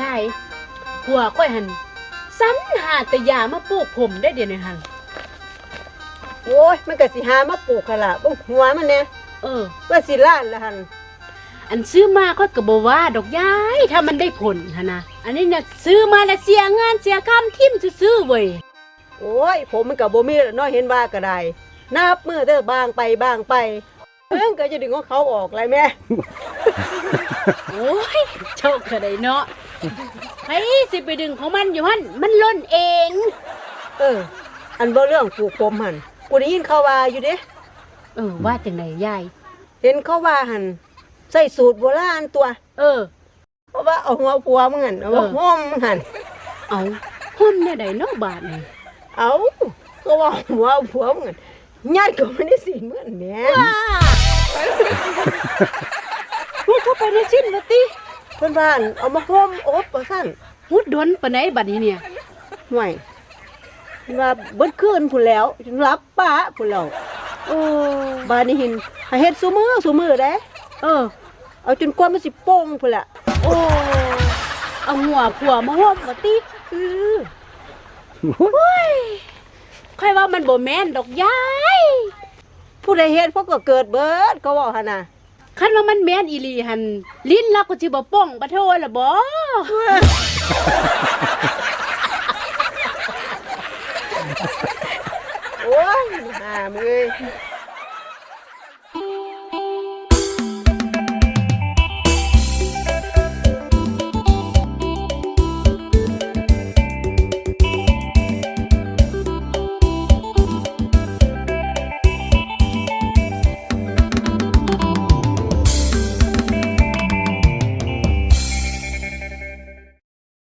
ยายผัวค่อยหันสันหาแต่ยามาปลูกผมได้เดี๋ยวนี้หันโอ้ยมันก็สิหามาปลูกหั่นล่ะเบ่งหัวมันแน่เออ ว่าสิล้านละหั่นอันซื้อมาค่อยก็บ่ว่าดอกยายถ้ามันได้ผลหนนะอันนี้เนี่ยซื้อมาแล้วเสียงานเสียคำทิ่มซื่อๆเว้ยโอ้ย ผมมันก็บ่มีแล้วเนาะเห็นว่าก็ได้นับมือเด้อบางไปบางไปเพิ่งก็จะดึงของเขาออกเลยแม่ โอ้ยโชคกระไดเนาะ ไผสิไปดึงของมันอยู่หั่นมันล่นเอง เออ อันบ่เรื่องปลูกผมหั่นกูได้ยินเขาว่าอยู่เด้ เออว่าจังไดยาย เห็นเขาว่าหั่นใส่สูตรโบราณตัว เออ เพราะว่าเอาหัวผัวมึงหั่นเอาหัวเออ ห้อมมึงหั่นเอาหุ่นเนี่ยใดเนาะบาทนี่เอาก็ว่าหัวผัวมึงหั่นญาติก็ไม่ได้สิเหมือนแหม่มุดเข้าไปในชิ้นละติเพิ่นว่าหั่นเอามาห้อมอบว่าซั่นมุดดนปานไหนบัดนี้เนี่ยห่วยเพิ่นว่าเบิดคืนพุ่นแล้วจนรับป้าพุ่นแล้วโอ้บ้านนี้เห็นให้เฮ็ดซุมือซุมือเด้เออ เอาจนกว่ามันสิโป่งพุ่นละโอ้เอาหัวผัวมาห่มมาติเออค่อยว่ามันบ่แม่นดอกยายผู้ใดเฮ็ดพวกก็เกิดเบิดก็เว้าหั่นน่ะ คันว่ามันแม่นอีหลีหันลิ้นเราก็สิบ่ป้องปะโทล่ะบ่โอ้ยหามึงเอ้ย